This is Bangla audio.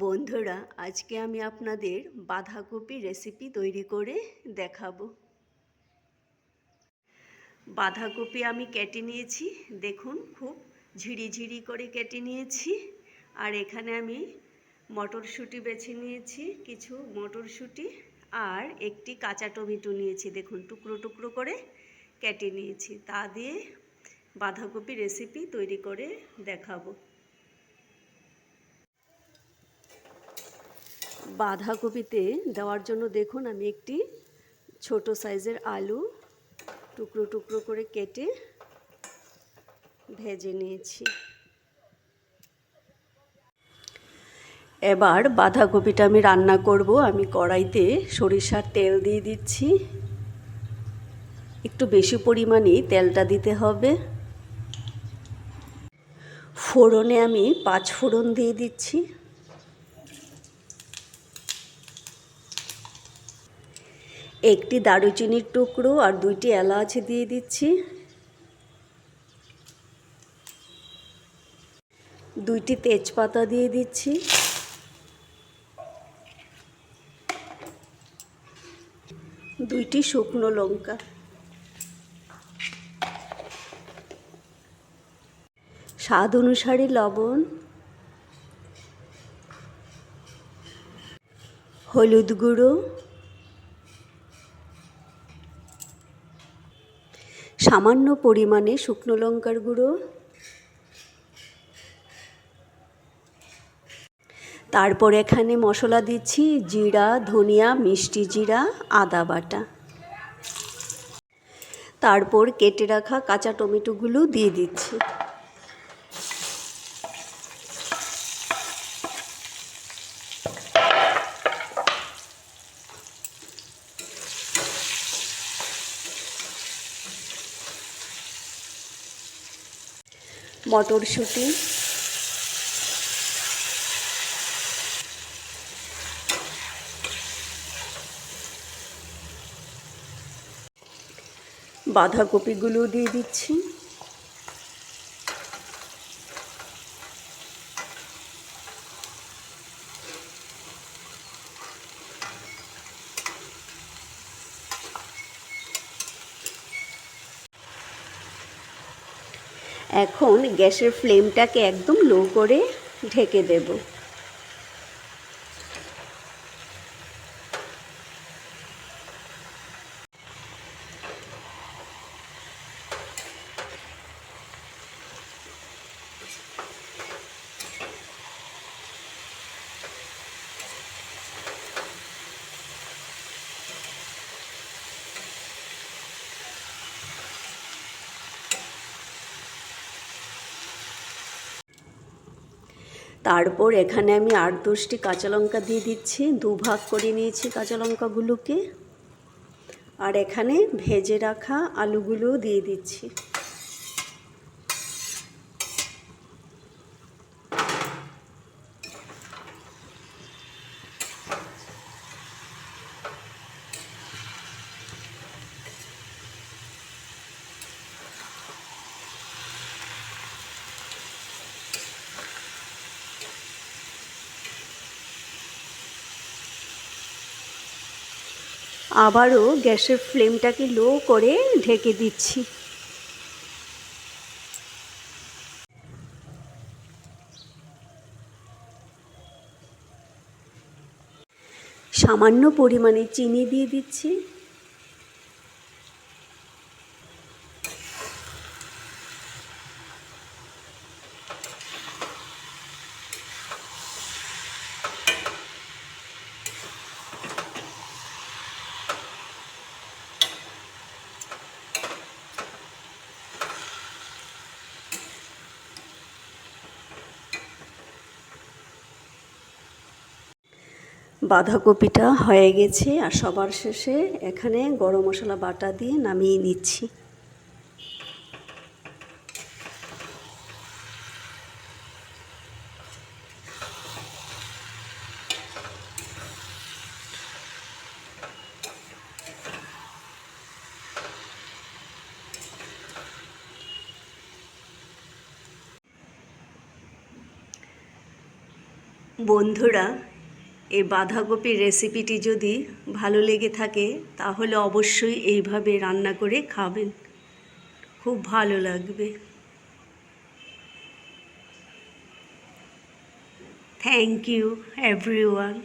বন্ধুরা, আজকে আমি আপনাদের বাঁধাকপি রেসিপি তৈরি করে দেখাবো। বাঁধাকপি আমি কেটে নিয়েছি, দেখুন খুব ঝিরিঝিরি করে কেটে নিয়েছি। আর এখানে আমি মটরশুঁটি বেছে নিয়েছি, কিছু মটরশুঁটি আর একটি কাঁচা টমেটো নিয়েছি, দেখুন টুকরো টুকরো করে কেটে নিয়েছি। তা দিয়ে বাঁধাকপি রেসিপি তৈরি করে দেখাবো। বাঁধাকপিতে দেওয়ার জন্য দেখুন আমি একটি ছোট সাইজের আলু টুকরো টুকরো করে কেটে ভেজে নিয়েছি। এবার বাঁধাকপিটা আমি রান্না করব। আমি কড়াইতে সরিষার তেল দিয়ে দিচ্ছি। একটু বেশি পরিমাণেই তেলটা দিতে হবে। ফোড়নে আমি পাঁচ ফোড়ন দিয়ে দিচ্ছি। একটি দারুচিনির টুকরো আর দুইটি এলাচ দিয়ে দিচ্ছি। দুইটি তেজপাতা দিয়ে দিচ্ছি। দুইটি শুকনো লঙ্কা। স্বাদ অনুসারে লবণ। হলুদ গুঁড়ো। সামান্য পরিমাণে শুকনো লঙ্কার গুঁড়ো। তারপর এখানে মশলা দিচ্ছি জিরা, ধনিয়া, মিষ্টি জিরা, আদা বাটা। তারপর কেটে রাখা কাঁচা টমেটোগুলো দিয়ে দিচ্ছি। মটরশুঁটি। বাঁধাকপিগুলো দিয়ে দিচ্ছি। এখন গ্যাসের ফ্লেমটাকে একদম লো করে ঢেকে দেব। তারপর এখানে আমি আট দশটি কাঁচা লঙ্কা দিয়ে দিচ্ছি, দু ভাগ করে নিয়েছি কাঁচা লঙ্কাগুলোকে। আর এখানে ভেজে রাখা আলুগুলোও দিয়ে দিচ্ছি। আবারও গ্যাসের ফ্লেমটাকে লো করে ঢেকে দিচ্ছি। সামান্য পরিমাণে চিনি দিয়ে দিচ্ছি। বাঁধাকপিটা হয়ে গেছে আর সবার শেষে এখানে গরম মশলা বাটা দিয়ে নামিয়ে নিচ্ছি। বন্ধুরা এই বাঁধাকপির রেসিপিটি যদি ভালো লেগে থাকে, তাহলে অবশ্যই এইভাবে রান্না করে খাবেন। খুব ভালো লাগবে। Thank you everyone